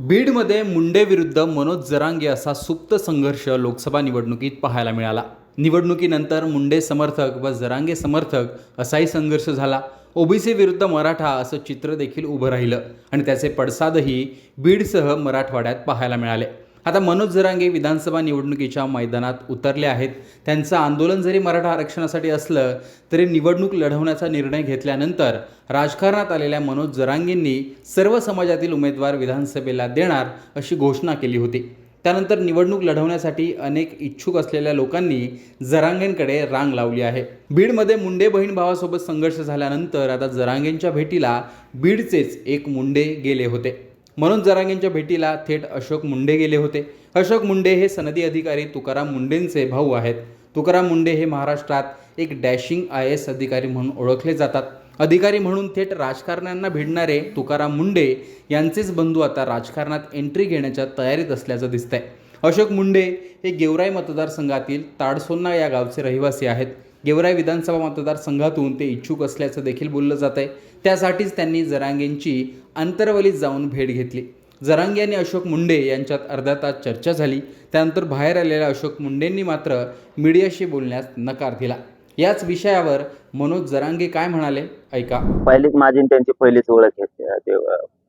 बीडमध्ये मुंडे विरुद्ध मनोज जरांगे असा सुप्त संघर्ष लोकसभा निवडणुकीत पाहायला मिळाला. निवडणुकीनंतर मुंडे समर्थक व जरांगे समर्थक असाही संघर्ष झाला. ओबीसी विरुद्ध मराठा असं चित्र देखील उभं राहिलं आणि त्याचे पडसादही बीडसह मराठवाड्यात पाहायला मिळाले. आता मनोज जरांगे विधानसभा निवडणुकीच्या मैदानात उतरले आहेत. त्यांचं आंदोलन जरी मराठा आरक्षणासाठी असलं तरी निवडणूक लढवण्याचा निर्णय घेतल्यानंतर राजकारणात आलेल्या मनोज जरांगेंनी सर्व समाजातील उमेदवार विधानसभेला देणार अशी घोषणा केली होती. त्यानंतर निवडणूक लढवण्यासाठी अनेक इच्छुक असलेल्या लोकांनी जरांगेंकडे रांग लावली आहे. बीडमध्ये मुंडे बहीण भावासोबत संघर्ष झाल्यानंतर आता जरांगेंच्या भेटीला बीडचेच एक मुंडे गेले होते. म्हणून जरांगेंच्या भेटीला थेट अशोक मुंडे गेले होते. अशोक मुंडे हे सनदी अधिकारी तुकाराम मुंडेंचे भाऊ आहेत. तुकाराम मुंडे हे महाराष्ट्रात एक डॅशिंग आय एस अधिकारी म्हणून ओळखले जातात. अधिकारी म्हणून थेट राजकारण्यांना भिडणारे तुकाराम मुंडे यांचेच बंधू आता राजकारणात एंट्री घेण्याच्या तयारीत असल्याचं दिसतंय. अशोक मुंडे हे गेवराई मतदारसंघातील ताडसोन्ना या गावचे रहिवासी आहेत. गेवराई विधानसभा मतदारसंघातून ते इच्छुक असल्याचं देखील बोललं जात आहे त्यासाठीच त्यांनी जरांगेंची अंतरवलीत जाऊन भेट घेतली. जरांगे आणि अशोक मुंडे यांच्यात अर्धा तास चर्चा झाली. त्यानंतर बाहेर आलेल्या अशोक मुंडेंनी मात्र मीडियाशी बोलण्यास नकार दिला. याच विषयावर मनोज जरांगे काय म्हणाले? ऐका. पहिलीच माझी त्यांची पहिलीच ओळख आहे. ते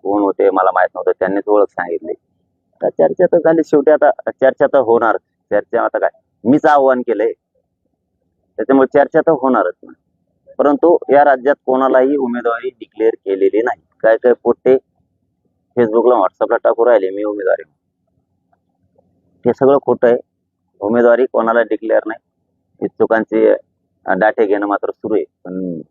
कोण होते मला माहीत नव्हतं. त्यांनीच ओळख सांगितली. चर्चा तर झाली. शेवटी आता चर्चा तर होणार. चर्चा आता काय? मीच आव्हान केलंय. त्याच्यामुळे चर्चा तर होणारच ना. परंतु या राज्यात कोणालाही उमेदवारी डिक्लेअर केलेली नाही. काय काय पोट्टे फेसबुकला व्हॉट्सअपला टाकू राहिले मी उमेदवारी. हे सगळं खोटं आहे. उमेदवारी कोणाला डिक्लेअर नाही. इच्छुकांचे डाटे घेणं मात्र सुरू आहे. पण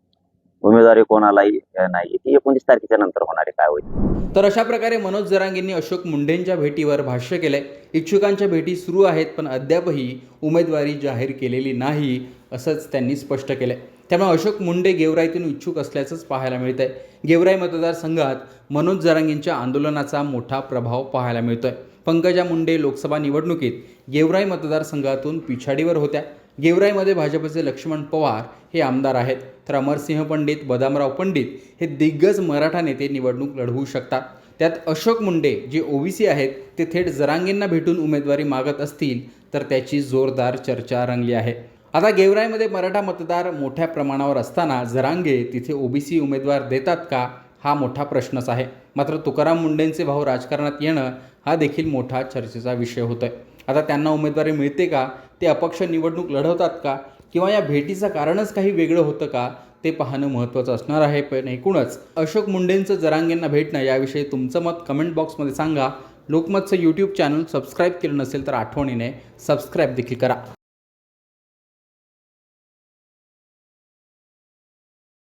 उमेदवारी कोणालाही नाही ती एकोणतीस तारखेच्या नंतर होणार आहे काय होईल? तर अशा प्रकारे मनोज जरांगेंनी अशोक मुंडेंच्या भेटीवर भाष्य केलंय. इच्छुकांच्या भेटी सुरू आहेत पण अद्यापही उमेदवारी जाहीर केलेली नाही असंच त्यांनी स्पष्ट केलंय. त्यामुळे अशोक मुंडे गेवराईतून इच्छुक असल्याचंच पाहायला मिळत आहे गेवराई मतदारसंघात मनोज जरांगेंच्या आंदोलनाचा मोठा प्रभाव पाहायला मिळतोय. पंकजा मुंडे लोकसभा निवडणुकीत गेवराई मतदारसंघातून पिछाडीवर होत्या. गेवराईमध्ये भाजपचे लक्ष्मण पवार हे आमदार आहेत. तर अमरसिंह पंडित बदामराव पंडित हे दिग्गज मराठा नेते निवडणूक लढवू शकतात. त्यात अशोक मुंडे जे ओबीसी आहेत ते थेट जरांगेंना भेटून उमेदवारी मागत असतील तर त्याची जोरदार चर्चा रंगली आहे. आता गेवराईमध्ये मराठा मतदार मोठ्या प्रमाणावर असताना जरांगे तिथे ओबीसी उमेदवार देतात का हा मोठा प्रश्नच आहे. मात्र तुकाराम मुंडेंचे भाऊ राजकारणात येणं हा देखील मोठा चर्चेचा विषय होतोय. आता त्यांना उमेदवारी मिळते का ते अपक्ष निवडणूक लढवतात का किंवा या भेटीचं कारणच काही वेगळं होतं का ते पाहणं महत्त्वाचं असणार आहे. पण एकूणच अशोक मुंडेंचं जरांगेंना भेटणं याविषयी तुमचं मत कमेंट बॉक्समध्ये सांगा. लोकमतचं यूट्यूब चॅनल सबस्क्राईब केलं नसेल तर आठवणीने सबस्क्राईब देखील करा.